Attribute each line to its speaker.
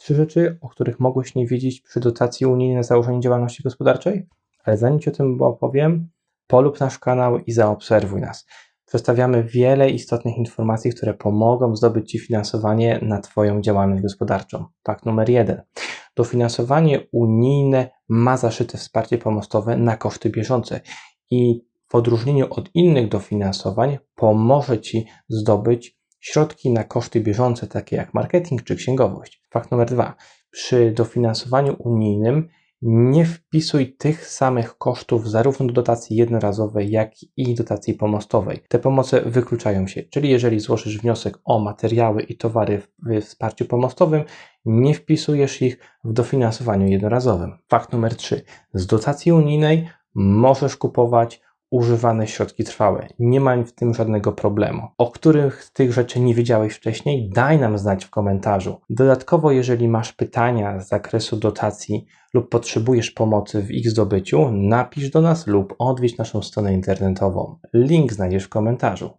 Speaker 1: Trzy rzeczy, o których mogłeś nie wiedzieć przy dotacji unijnej na założenie działalności gospodarczej, ale zanim Ci o tym opowiem, polub nasz kanał i zaobserwuj nas. Przedstawiamy wiele istotnych informacji, które pomogą zdobyć Ci finansowanie na Twoją działalność gospodarczą. Fakt numer jeden. Dofinansowanie unijne ma zaszyte wsparcie pomostowe na koszty bieżące i w odróżnieniu od innych dofinansowań pomoże Ci zdobyć środki na koszty bieżące, takie jak marketing czy księgowość. Fakt numer dwa. Przy dofinansowaniu unijnym nie wpisuj tych samych kosztów zarówno do dotacji jednorazowej, jak i dotacji pomostowej. Te pomoce wykluczają się, czyli jeżeli złożysz wniosek o materiały i towary w wsparciu pomostowym, nie wpisujesz ich w dofinansowaniu jednorazowym. Fakt numer 3. Z dotacji unijnej możesz kupować używane środki trwałe. Nie ma w tym żadnego problemu. O których z tych rzeczy nie wiedziałeś wcześniej, daj nam znać w komentarzu. Dodatkowo, jeżeli masz pytania z zakresu dotacji lub potrzebujesz pomocy w ich zdobyciu, napisz do nas lub odwiedź naszą stronę internetową. Link znajdziesz w komentarzu.